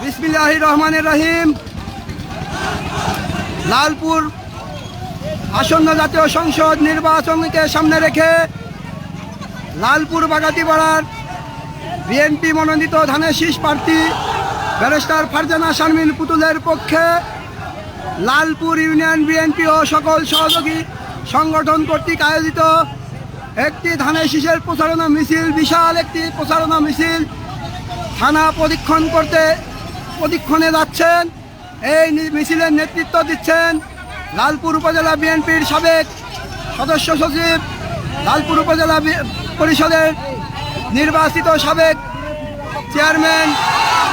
বিসমিল্লাহ রহমানের রহিম লালপুর আসন্ন জাতীয় সংসদ নির্বাচনকে সামনে রেখে লালপুর বাগাতিপাড়ার বিএনপি মনোনীত ধানের শীষ প্রার্থী ব্যারিস্টার ফারজানা শারমিন পুতুলের পক্ষে লালপুর ইউনিয়ন বিএনপি ও সকল সহযোগী সংগঠন কর্তৃক আয়োজিত একটি ধানের শীষের প্রচারণা মিছিল, বিশাল একটি প্রচারণা মিছিল। থানা প্রদীক্ষণ করতে প্রদীক্ষণে যাচ্ছেন। এই মিছিলের নেতৃত্ব দিচ্ছেন লালপুর উপজেলা বিএনপির সাবেক সদস্য সচিব, লালপুর উপজেলা পরিষদের নির্বাচিত সাবেক চেয়ারম্যান,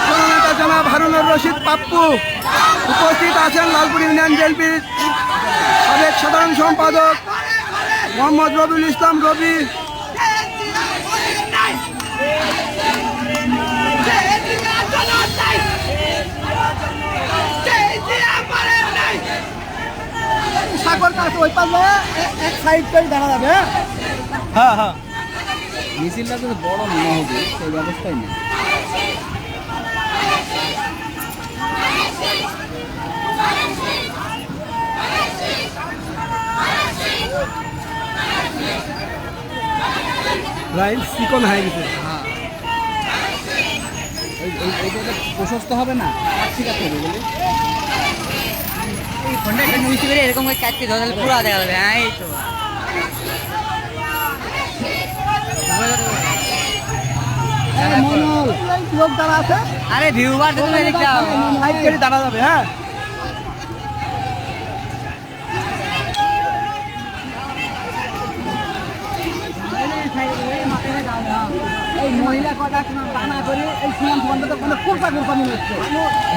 জননেতা জনাব হারুনুর রশিদ পাপ্পু। উপস্থিত আছেন লালপুর ইউনিয়ন বিএনপির সাবেক সাধারণ সম্পাদক মোহাম্মদ রবিউল ইসলাম রবি। সাগর কাছে ওই পারলে এক সাইড করে দাঁড়া যাবে হ্যাঁ? হ্যাঁ মিছিলটা তো বড় মনে হবে সেই ব্যবস্থাই নেই। লাইন চিকন হয়ে গেছে। তো প্রশস্ত হবে না? ঠিক আছে বলে। ফোনটা একটা মুছে বেরিয়ে এরকম করে কাটতে তাহলে পুরো দেখা যাবে। হ্যাঁ এই তো। লোক দাঁড়া আছে আরে ভিউবার দেখতে দাঁড়া যাবে হ্যাঁ এই মহিলা কটা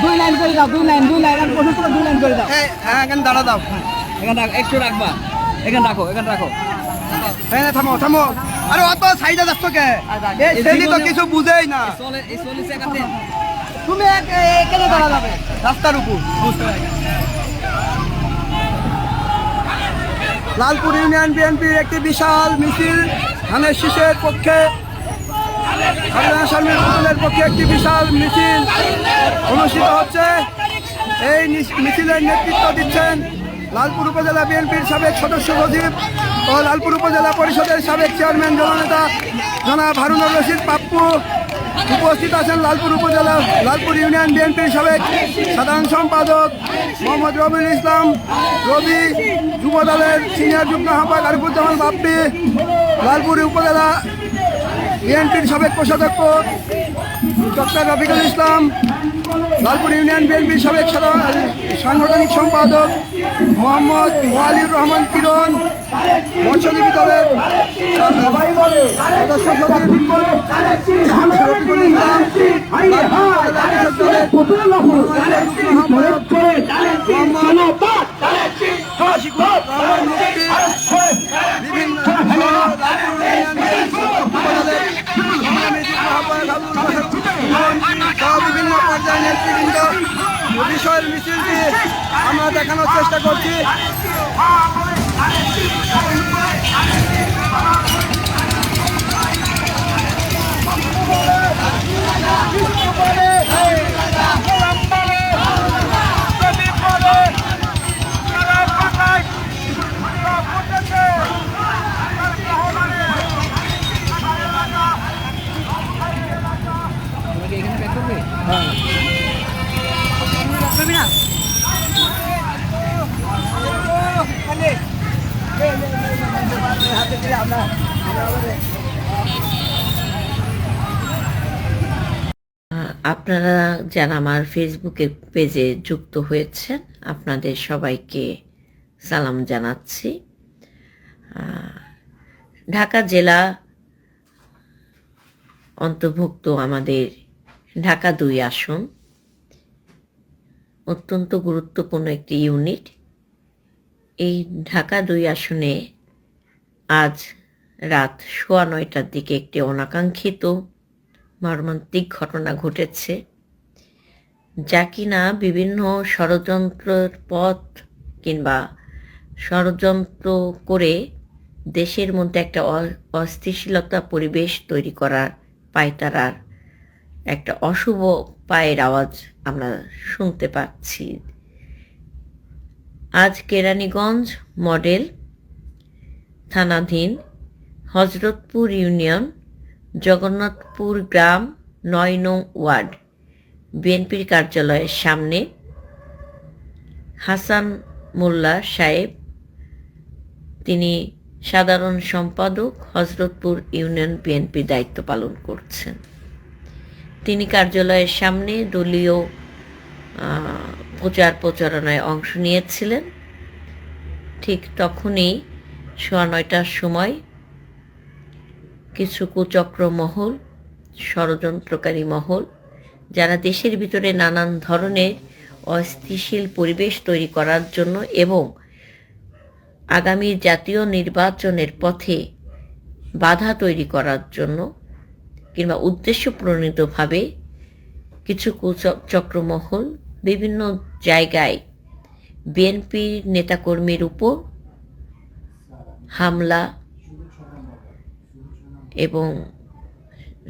দুই লাইন দুই লাইন দুই লাইন দুই লাইন হ্যাঁ দাঁড়া রাখ- এখানে তো কিছু বুঝেই না। তুমি দাঁড়া রাস্তার উপর। লালপুর ইউনিয়ন বিএনপির একটি বিশাল মিছিল, ধানের শীষের পক্ষে। শারমিন পুতুলের পক্ষে একটি বিশাল মিছিল অনুষ্ঠিত হচ্ছে। এই মিছিলের নেতৃত্ব দিচ্ছেন লালপুর উপজেলা বিএনপির সাবেক সদস্য সচিব ও লালপুর উপজেলা পরিষদের সাবেক চেয়ারম্যান জননেতা জনাব হারুনুর রশিদ পাপ্পু। উপস্থিত আছেন লালপুর উপজেলা লালপুর ইউনিয়ন বিএনপির সাবেক সাধারণ সম্পাদক মোহাম্মদ রবিউল ইসলাম, রবি যুব দলের সিনিয়র যুগ্ম আহ্বায়ক আরিফুজ্জামান বাপ্পি, লালপুর উপজেলা বিএনপির সাবেক কোষাধ্যক্ষ ডক্টর রফিকুল ইসলাম, লালপুর ইউনিয়ন বিএনপির সাবেক সাংগঠনিক সম্পাদক মোহাম্মদ ওয়ালিউর রহমান কিরণ, মৎস্যজীবী দলের সদস্য রফিকুল ইসলাম লালপুর উপজেলা কৃষক দলের মোহাম্মদ আশিকুর রহমান মুফতি বিভিন্ন লালপুর ইউনিয়ন উপজেলার সংগ্রামী যুগ্ম আহ্বায়ক আবুল বাশার সহ পর্যায়ের নেতৃবৃন্দ বিষয়ের মিছিলটি আমরা দেখানোর চেষ্টা করছি। এখানে ব্যাক করবে? করবি আপনারা যারা আমার ফেসবুকের পেজে যুক্ত হয়েছেন, আপনাদের সবাইকে সালাম জানাচ্ছি। ঢাকা জেলা অন্তর্ভুক্ত আমাদের ঢাকা দুই আসন। অত্যন্ত গুরুত্বপূর্ণ একটি ইউনিট এই ঢাকা দুই আসনে আজ রাত সোয়া নয়টার দিকে একটি অনাকাঙ্ক্ষিত মর্মান্তিক ঘটনা ঘটেছে। যা কিনা বিভিন্ন ষড়যন্ত্রের পথ কিংবা ষড়যন্ত্র করে দেশের মধ্যে একটা অস্থিতিশীলতা পরিবেশ তৈরি করার পায়তারার একটা অশুভ পায়ের আওয়াজ আমরা শুনতে পাচ্ছি। আজ কেরানীগঞ্জ মডেল থানাধীন হজরতপুর ইউনিয়ন জগন্নাথপুর গ্রাম, নয় নং ওয়ার্ড, বিএনপির কার্যালয়ের সামনে হাসান মোল্লা সাহেব। তিনি সাধারণ সম্পাদক, হজরতপুর ইউনিয়ন বিএনপি দায়িত্ব পালন করছেন। তিনি কার্যালয়ের সামনে দলীয় প্রচার প্রচারণায় অংশ নিয়েছিলেন। ঠিক তখনই সোয়া নয়টার সময় কিছু কুচক্র মহল, ষড়যন্ত্রকারী মহল, যারা দেশের ভিতরে নানান ধরনের অস্থিতিশীল পরিবেশ তৈরি করার জন্য এবং আগামী জাতীয় নির্বাচনের পথে বাধা তৈরি করার জন্য কিংবা উদ্দেশ্য প্রণীতভাবে কিছু কুচক্রমহল বিভিন্ন জায়গায় বিএনপির নেতাকর্মীর উপর হামলা এবং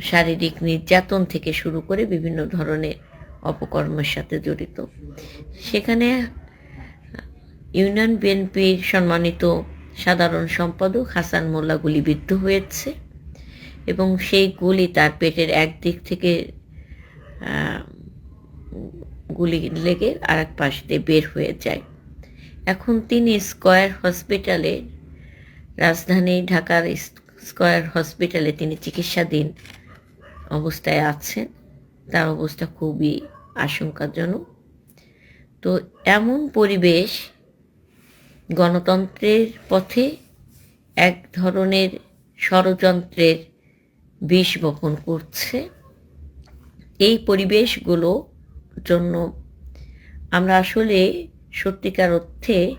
শারীরিক নির্যাতন থেকে শুরু করে বিভিন্ন ধরনের অপকর্মের সাথে জড়িত। সেখানে ইউনিয়ন বিএনপির সম্মানিত সাধারণ সম্পাদক হাসান মোল্লা গুলিবিদ্ধ হয়েছে এবং সেই গুলি তার পেটের একদিক থেকে আহ, গুলি লেগে আর এক পাশ দিয়ে বের হয়ে যায়। এখন তিনি স্কয়ার হসপিটালে রাজধানী ঢাকার স্কয়ার হসপিটালে তিনি চিকিৎসাধীন অবস্থায় আছেন। তার অবস্থা খুবই আশঙ্কাজনক। তো এমন পরিবেশ গণতন্ত্রের পথে এক ধরনের ষড়যন্ত্রের বিষ বপন করছে। এই পরিবেশগুলো জন্য আমরা আসলে সত্যিকার অর্থে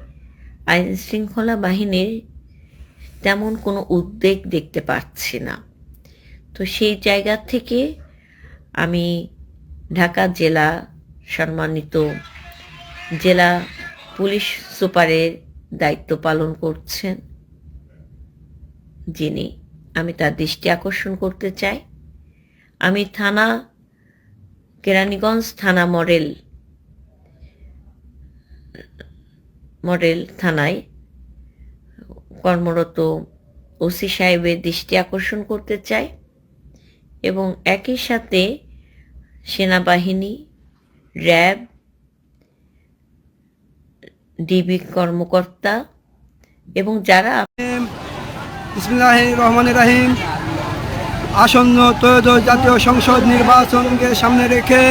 আইন শৃঙ্খলা বাহিনীর তেমন কোনো উদ্বেগ দেখতে পাচ্ছি না। তো সেই জায়গা থেকে আমি ঢাকা জেলা সম্মানিত জেলা পুলিশ সুপারের দায়িত্ব পালন করছেন, যিনি আমি তার দৃষ্টি আকর্ষণ করতে চাই। আমি থানা, কেরানীগঞ্জ থানা মডেল মডেল থানায় কর্মরত ওসি সাহেবের দৃষ্টি আকর্ষণ করতে চাই এবং একই সাথে সেনাবাহিনী, র্যাব, ডিবি কর্মকর্তা এবং যারা রহমান রাহিম, আসন্ন ত্রয়োদশ জাতীয় সংসদ নির্বাচনকে সামনে রেখে